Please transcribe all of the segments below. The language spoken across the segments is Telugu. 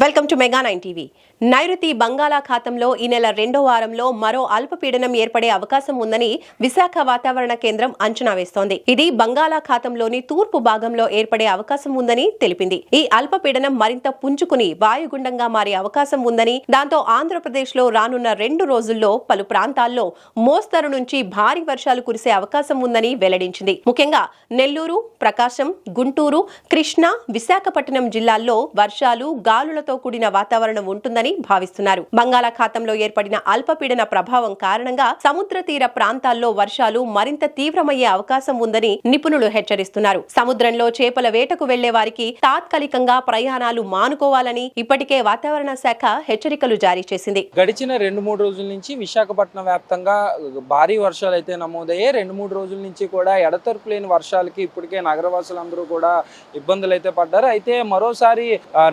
Welcome to Mega nine TV. నైరుతి బంగాళాఖాతంలో ఈ నెల రెండో వారంలో మరో అల్పపీడనం ఏర్పడే అవకాశం ఉందని విశాఖ వాతావరణ కేంద్రం అంచనా వేస్తోంది. ఇది బంగాళాఖాతంలోని తూర్పు భాగంలో ఏర్పడే అవకాశం ఉందని తెలిపింది. ఈ అల్పపీడనం మరింత పుంజుకుని వాయుగుండంగా మారే అవకాశం ఉందని దాంతో ఆంధ్రప్రదేశ్లో రానున్న రెండు రోజుల్లో పలు ప్రాంతాల్లో మోస్తరు నుంచి భారీ వర్షాలు కురిసే అవకాశం ఉందని వెల్లడించింది. ముఖ్యంగా నెల్లూరు ప్రకాశం గుంటూరు కృష్ణా విశాఖపట్నం జిల్లాల్లో వర్షాలు గాలులతో కూడిన వాతావరణం ఉంటుందని భావిస్తున్నారు. బంగాళాఖాతంలో ఏర్పడిన అల్పపీడన ప్రభావం కారణంగా సముద్ర తీర ప్రాంతాల్లో వర్షాలు మరింత తీవ్రమయ్యే అవకాశం ఉందని నిపుణులు హెచ్చరిస్తున్నారు. సముద్రంలో చేపల వేటకు వెళ్ళే వారికి తాత్కాలికంగా ప్రయాణాలు మానుకోవాలని ఇప్పటికే వాతావరణ శాఖ హెచ్చరికలు జారీ చేసింది. గడిచిన రెండు మూడు రోజుల నుంచి విశాఖపట్నం వ్యాప్తంగా భారీ వర్షాలు అయితే నమోదయ్యాయి. రెండు మూడు రోజుల నుంచి కూడా ఎడతెరపు లేని వర్షాలకి ఇప్పటికే నగరవాసులందరూ కూడా ఇబ్బందులు అయితే పడ్డారు. అయితే మరోసారి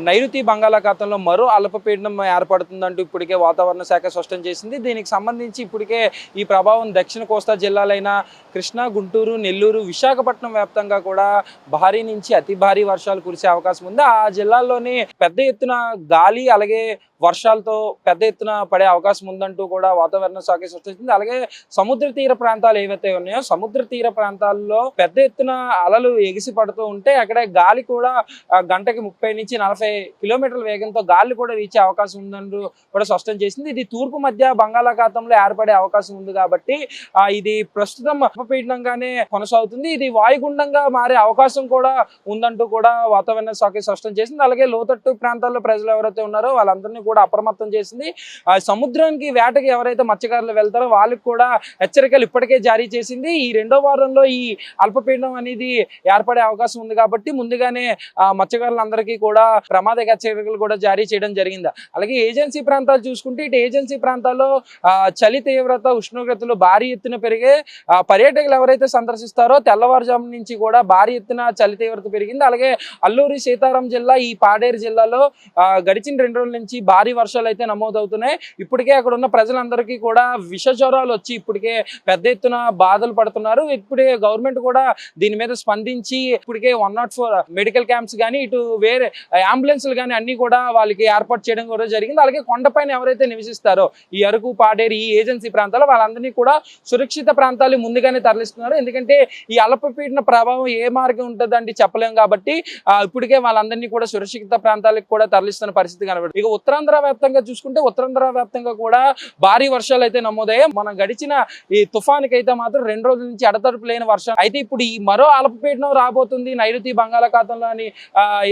నైరుతి నైరుతి బంగాళాఖాతంలో మరో అల్పపీడనం ఏర్పడుతుందంటూ ఇప్పటికే వాతావరణ శాఖ స్పష్టం చేసింది. దీనికి సంబంధించి ఇప్పటికే ఈ ప్రభావం దక్షిణ కోస్తా జిల్లాలైన కృష్ణా గుంటూరు నెల్లూరు విశాఖపట్నం వ్యాప్తంగా కూడా భారీ నుంచి అతి భారీ వర్షాలు కురిసే అవకాశం ఉంది. ఆ జిల్లాల్లోని పెద్ద ఎత్తున గాలి అలాగే వర్షాలతో పెద్ద ఎత్తున పడే అవకాశం ఉందంటూ కూడా వాతావరణ శాఖ సృష్టించింది అలాగే సముద్ర తీర ప్రాంతాలు ఏవైతే ఉన్నాయో సముద్ర తీర ప్రాంతాల్లో పెద్ద ఎత్తున అలలు ఎగిసి పడుతూ ఉంటే అక్కడ గాలి కూడా గంటకి ముప్పై నుంచి నలభై కిలోమీటర్ల వేగంతో గాలి కూడా వీచే అవకాశం ఉందంటూ కూడా స్పష్టం చేసింది. ఇది తూర్పు మధ్య బంగాళాఖాతంలో ఏర్పడే అవకాశం ఉంది కాబట్టి ఇది ప్రస్తుతం అల్పపీడనంగానే కొనసాగుతుంది. ఇది వాయుగుండంగా మారే అవకాశం కూడా ఉందంటూ కూడా వాతావరణ శాఖ స్పష్టం చేసింది. అలాగే లోతట్టు ప్రాంతాల్లో ప్రజలు ఎవరైతే ఉన్నారో వాళ్ళందరినీ కూడా అప్రమత్తం చేసింది. సముద్రానికి వేటకి ఎవరైతే మత్స్యకారులు వెళ్తారో వాళ్ళకి కూడా హెచ్చరికలు ఇప్పటికే జారీ చేసింది. ఈ రెండో వారంలో ఈ అల్పపీడనం అనేది ఏర్పడే అవకాశం ఉంది కాబట్టి ముందుగానే మత్స్యకారులందరికీ కూడా ప్రమాద హెచ్చరికలు కూడా జారీ చేయడం జరిగింది. అలాగే ఏజెన్సీ ప్రాంతాలు చూసుకుంటే ఇటు ఏజెన్సీ ప్రాంతాల్లో ఆ, చలి తీవ్రత ఉష్ణోగ్రతలు భారీ ఎత్తున పెరిగే పర్యాటకులు ఎవరైతే సందర్శిస్తారో తెల్లవారుజాము నుంచి కూడా భారీ ఎత్తున చలి తీవ్రత పెరిగింది. అలాగే అల్లూరి సీతారాం జిల్లా ఈ పాడేరు జిల్లాలో గడిచిన రెండు రోజుల నుంచి భారీ వర్షాలు అయితే నమోదవుతున్నాయి. ఇప్పటికే అక్కడ ఉన్న ప్రజలందరికీ కూడా విష జ్వరాలు వచ్చి ఇప్పటికే పెద్ద ఎత్తున బాధలు పడుతున్నారు. ఇప్పుడే గవర్నమెంట్ కూడా దీని మీద స్పందించి ఇప్పటికే one nought four medical camps కానీ ఇటు వేరే అంబులెన్స్లు కానీ అన్ని కూడా వాళ్ళకి ఏర్పాటు చేయడం కూడా జరిగింది. అలాగే కొండపైన ఎవరైతే నివసిస్తారో ఈ అరకు పాడేరు ఈ ఏజెన్సీ ప్రాంతాలు వాళ్ళందరినీ కూడా సురక్షిత ప్రాంతాలు ముందుగానే తరలిస్తున్నారు. ఎందుకంటే ఈ అల్పపీడన ప్రభావం ఏ మార్గం ఉంటుందండి చెప్పలేం కాబట్టి ఇప్పటికే వాళ్ళందరినీ కూడా సురక్షిత ప్రాంతాలకు కూడా తరలిస్తున్న పరిస్థితి కనబడుతుంది. ఇక ఉత్తరాంధ్ర వ్యాప్తంగా చూసుకుంటే ఉత్తరాంధ్ర వ్యాప్తంగా కూడా భారీ వర్షాలు అయితే నమోదయ్యాయి. మనం గడిచిన ఈ తుఫానికి అయితే మాత్రం రెండు రోజుల నుంచి అడతడుపు లేని వర్షం. అయితే ఇప్పుడు ఈ మరో అల్పపీడనం రాబోతుంది. నైరుతి బంగాళాఖాతంలోని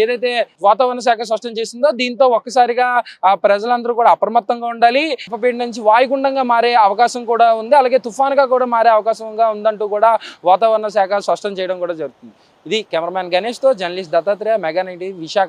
ఏదైతే వాతావరణ శాఖ స్పష్టం చేసిందో దీంతో ఒక్కసారిగా ఆ, ప్రజలందరూ కూడా అప్రమత్తంగా ఉండాలి. అల్పపీడనం నుంచి వాయుగుండంగా మారే అవకాశం కూడా ఉంది. అలాగే తుఫాన్గా కూడా మారే అవకాశంగా ఉందంటూ కూడా వాతావరణ శాఖ స్పష్టం చేయడం కూడా జరుగుతుంది. ఇది cameraman గణేష్తో journalist Dattatreya Mega nine TV Visakha.